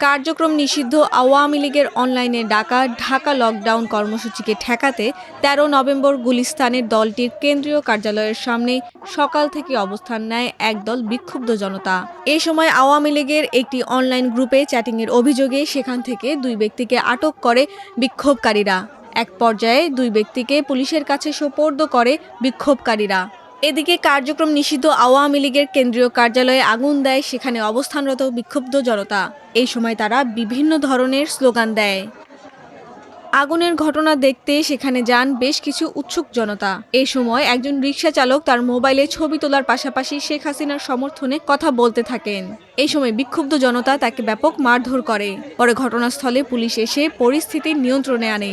কার্যক্রম নিষিদ্ধ আওয়ামী লীগের অনলাইনে ডাকা ঢাকা লকডাউন কর্মসূচিকে ঠেকাতে তেরো নভেম্বর গুলিস্তানের দলটির কেন্দ্রীয় কার্যালয়ের সামনে সকাল থেকে অবস্থান নেয় একদল বিক্ষুব্ধ জনতা। এ সময় আওয়ামী লীগের একটি অনলাইন গ্রুপে চ্যাটিংয়ের অভিযোগে সেখান থেকে দুই ব্যক্তিকে আটক করে বিক্ষোভকারীরা। এক পর্যায়ে দুই ব্যক্তিকে পুলিশের কাছে সোপর্দ করে বিক্ষোভকারীরা। এদিকে কার্যক্রম নিষিদ্ধ আওয়ামী লীগের কেন্দ্রীয় কার্যালয়ে আগুন দেয়, সেখানে অবস্থানরত বিক্ষুব্ধ জনতা। এই সময় তারা বিভিন্ন ধরনের স্লোগান দেয়। আগুনের ঘটনা দেখতে সেখানে যান বেশ কিছু উৎসুক জনতা। এই সময় একজন রিক্সা চালক তার মোবাইলে ছবি তোলার পাশাপাশি শেখ হাসিনার সমর্থনে কথা বলতে থাকেন। এই সময় বিক্ষুব্ধ জনতা তাকে ব্যাপক মারধর করে। পরে ঘটনাস্থলে পুলিশ এসে পরিস্থিতি নিয়ন্ত্রণে আনে।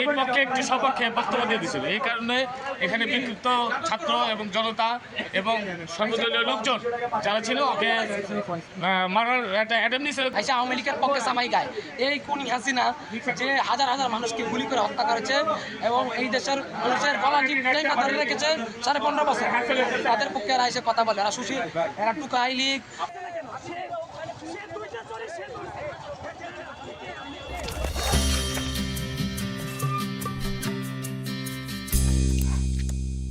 এই পক্ষে একটি সপক্ষে বক্তব্য দিয়ে দিয়েছিল। এই কারণে এখানে বিক্ষুব্ধ ছাত্র এবং জনতা এবং সর্বদলীয় লোকজন যারা ছিল, ওকে মারার একটা অ্যাটেম্প নিয়েছিল। আইসা আওয়ামী লীগের পক্ষে সামাই গায়। এই কুনি হাসিনা যে হাজার হাজার মানুষকে গুলি করে হত্যা করেছে এবং এই দেশের মানুষের গলা টিপা ধরে রেখেছে সাড়ে পনেরো বছর। তাদের পক্ষে এরা এসে কথা বলে। এরা সুশীল, এরা টুকাই লীগ।